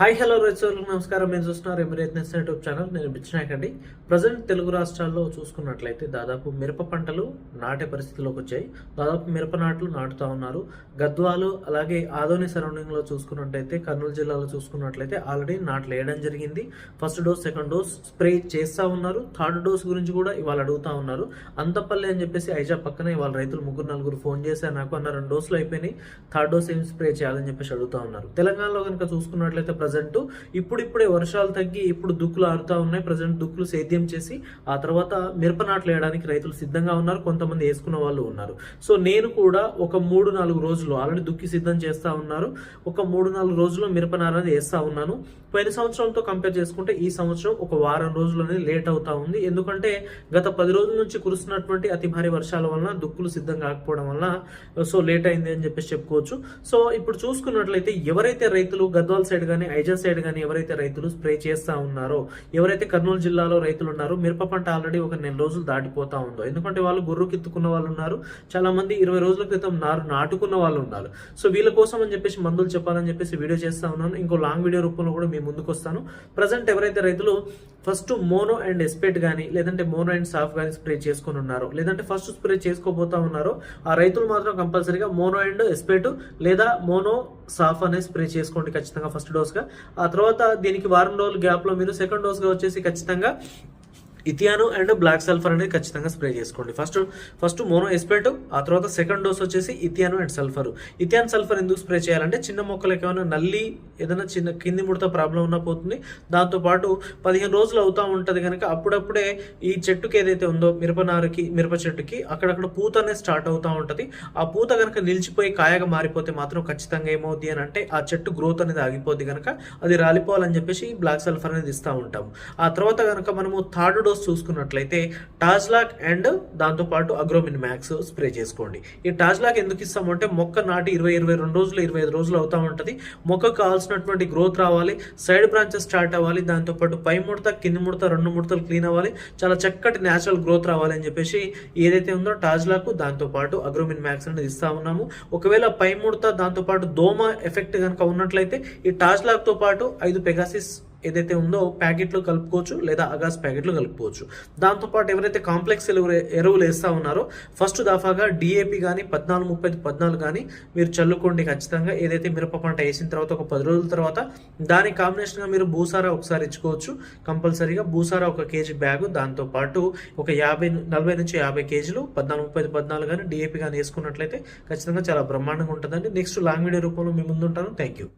Hi hello రైతులకు నమస్కారం. మేము చూస్తున్నారు ఎమిరేట్ నెస్ యూట్యూబ్ ఛానల్. నేను బిచ్చినాయక్ అండి ప్రజెంట్ తెలుగు రాష్ట్రాల్లో చూసుకున్నట్లయితే దాదాపు మిరప పంటలు నాటే పరిస్థితిలోకి వచ్చాయి. దాదాపు మిరప నాట్లు నాటుతా ఉన్నారు. గద్వాలు అలాగే ఆదోని సరౌండింగ్లో చూసుకున్నట్లయితే కర్నూలు జిల్లాలో చూసుకున్నట్లయితే ఆల్రెడీ నాట్లు వేయడం జరిగింది. First dose second dose spray చేస్తూ ఉన్నారు. థర్డ్ డోస్ గురించి కూడా ఇవాళ అడుగుతా ఉన్నారు. అంతపల్లి అని చెప్పేసి ఐజా పక్కన ఇవాళ రైతులు ముగ్గురు నలుగురు ఫోన్ చేశారు. నాకు అన్న రెండు డోసులు అయిపోయినాయి. థర్డ్ డోస్ ఏం స్ప్రే చేయాలని చెప్పేసి అడుగుతా ఉన్నారు. తెలంగాణలో కనుక చూసుకున్నట్లయితే ప్రజెంట్ ఇప్పుడిప్పుడే వర్షాలు తగ్గి ఇప్పుడు దుక్కులు ఆరుతా ఉన్నాయి. ప్రజెంట్ దుక్కులు సేద్యం చేసి ఆ తర్వాత మిరప నాట్లు వేయడానికి రైతులు సిద్ధంగా ఉన్నారు. కొంతమంది వేసుకున్న వాళ్ళు ఉన్నారు. సో నేను కూడా ఒక మూడు నాలుగు రోజులు ఆల్రెడీ దుక్కి సిద్ధం చేస్తూ ఉన్నారు. ఒక మూడు నాలుగు రోజుల్లో మిరప నార అనేది ఉన్నాను. పోయిన సంవత్సరంతో కంపేర్ చేసుకుంటే ఈ సంవత్సరం ఒక వారం రోజులు అనేది లేట్ అవుతా ఉంది. ఎందుకంటే గత పది రోజుల నుంచి కురుస్తున్నటువంటి అతి భారీ వర్షాల వలన దుక్కులు సిద్ధం కాకపోవడం వలన సో లేట్ అయింది అని చెప్పేసి చెప్పుకోవచ్చు. సో ఇప్పుడు చూసుకున్నట్లయితే ఎవరైతే రైతులు గద్వాల్ సైడ్ కానీ ఐజా సైడ్ కానీ ఎవరైతే రైతులు స్ప్రే చేస్తా ఉన్నారో ఎవరైతే కర్నూలు జిల్లాలో రైతులు ఉన్నారో మిరప పంట ఆల్రెడీ ఒక నెల రోజులు దాటిపోతా ఉందో. ఎందుకంటే వాళ్ళు గుర్రు కిత్తుకున్న వాళ్ళు ఉన్నారు. చాలా మంది ఇరవై రోజుల క్రితం నారు నాటుకున్న వాళ్ళు ఉన్నారు. సో వీళ్ళ కోసం అని చెప్పేసి మందులు చెప్పాలని చెప్పేసి వీడియో చేస్తా ఉన్నాను. ఇంకో లాంగ్ వీడియో రూపంలో కూడా మీ ముందుకు వస్తాను. ప్రజెంట్ ఎవరైతే రైతులు ఫస్ట్ మోనో అండ్ ఎస్పెట్ కానీ లేదంటే మోనో అండ్ సాఫ్ కానీ స్ప్రే చేసుకుని ఉన్నారు. లేదంటే ఫస్ట్ స్ప్రే చేసుకోబోతా ఉన్నారో. ఆ రైతులు మాత్రం కంపల్సరీగా మోనో అండ్ ఎస్పెట్ లేదా మోనో సాఫ్ అనే స్ప్రే చేసుకోండి ఖచ్చితంగా ఫస్ట్ డోస్గా. ఆ తర్వాత దీనికి వారం రోజుల గ్యాప్లో మీరు సెకండ్ డోస్గా వచ్చేసి ఖచ్చితంగా ఇథియాను అండ్ బ్లాక్ సల్ఫర్ అనేది ఖచ్చితంగా స్ప్రే చేసుకోండి. ఫస్ట్ ఫస్ట్ మోనో ఎస్పేట్ ఆ తర్వాత సెకండ్ డోస్ వచ్చేసి ethion and sulphur. Ethion sulphur ఎందుకు స్ప్రే చేయాలంటే చిన్న మొక్కలకి ఏమైనా నల్లి ఏదైనా చిన్న కింది ముడత ప్రాబ్లం ఉన్నా పోతుంది. దాంతోపాటు పదిహేను రోజులు అవుతూ ఉంటుంది కనుక అప్పుడప్పుడే ఈ చెట్టుకి ఏదైతే ఉందో మిరప నారుకి మిరప చెట్టుకి అక్కడక్కడ పూత అనేది స్టార్ట్ అవుతూ ఉంటుంది. ఆ పూత కనుక నిలిచిపోయి కాయగా మారిపోతే మాత్రం ఖచ్చితంగా ఏమవుద్ది అని అంటే ఆ చెట్టు గ్రోత్ అనేది ఆగిపోద్ది కనుక అది రాలిపోవాలని చెప్పేసి బ్లాక్ సల్ఫర్ అనేది ఇస్తూ ఉంటాము. ఆ తర్వాత కనుక మనము థర్డ్ డోస్ చూసుకున్నట్లయితే టాజ్లాక్ అండ్ దాంతోపాటు అగ్రోమిన్ మ్యాక్స్ స్ప్రే చేసుకోండి. ఈ టాజ్లాక్ ఎందుకు ఇస్తామంటే మొక్క నాటి ఇరవై ఇరవై రెండు రోజులు ఇరవై ఐదు రోజులు అవుతా ఉంటుంది. మొక్కకు కావాల్సినటువంటి గ్రోత్ రావాలి సైడ్ బ్రాంచెస్ స్టార్ట్ అవ్వాలి దాంతోపాటు పై ముడత కింది ముడత రెండు ముడతలు క్లీన్ అవ్వాలి. చాలా చక్కటి న్యాచురల్ గ్రోత్ రావాలి అని చెప్పేసి ఏదైతే ఉందో టాజ్లాకు దాంతోపాటు అగ్రోమిన్ మ్యాక్స్ అనేది ఇస్తా ఉన్నాము. ఒకవేళ పై ముడత దాంతోపాటు దోమ ఎఫెక్ట్ కనుక ఉన్నట్లయితే ఈ టాజ్లాక్తో పాటు ఐదు పెగాసిస్ ఏదైతే ఉందో ప్యాకెట్లు కలుపుకోవచ్చు లేదా అగాస్ ప్యాకెట్లు కలుపుకోవచ్చు. దాంతోపాటు ఎవరైతే కాంప్లెక్స్ ఎరువులు ఎరువులు వేస్తూ ఉన్నారో ఫస్ట్ దాఫాగా డిఏపి కానీ పద్నాలుగు ముప్పై పద్నాలుగు కానీ మీరు చల్లుకోండి ఖచ్చితంగా. ఏదైతే మిరప పంట వేసిన తర్వాత ఒక పది రోజుల తర్వాత దాని కాంబినేషన్గా మీరు భూసారా ఒకసారి ఇచ్చుకోవచ్చు. కంపల్సరీగా భూసారా ఒక కేజీ బ్యాగు దాంతోపాటు ఒక యాభై నలభై నుంచి యాభై కేజీలు పద్నాలుగు ముప్పై పద్నాలుగు కానీ డిఏపి కానీ వేసుకున్నట్లయితే ఖచ్చితంగా చాలా బ్రహ్మాండంగా ఉంటుందండి. నెక్స్ట్ లాంగ్ వీడియో రూపంలో మీ ముందు ఉంటాను థ్యాంక్ యూ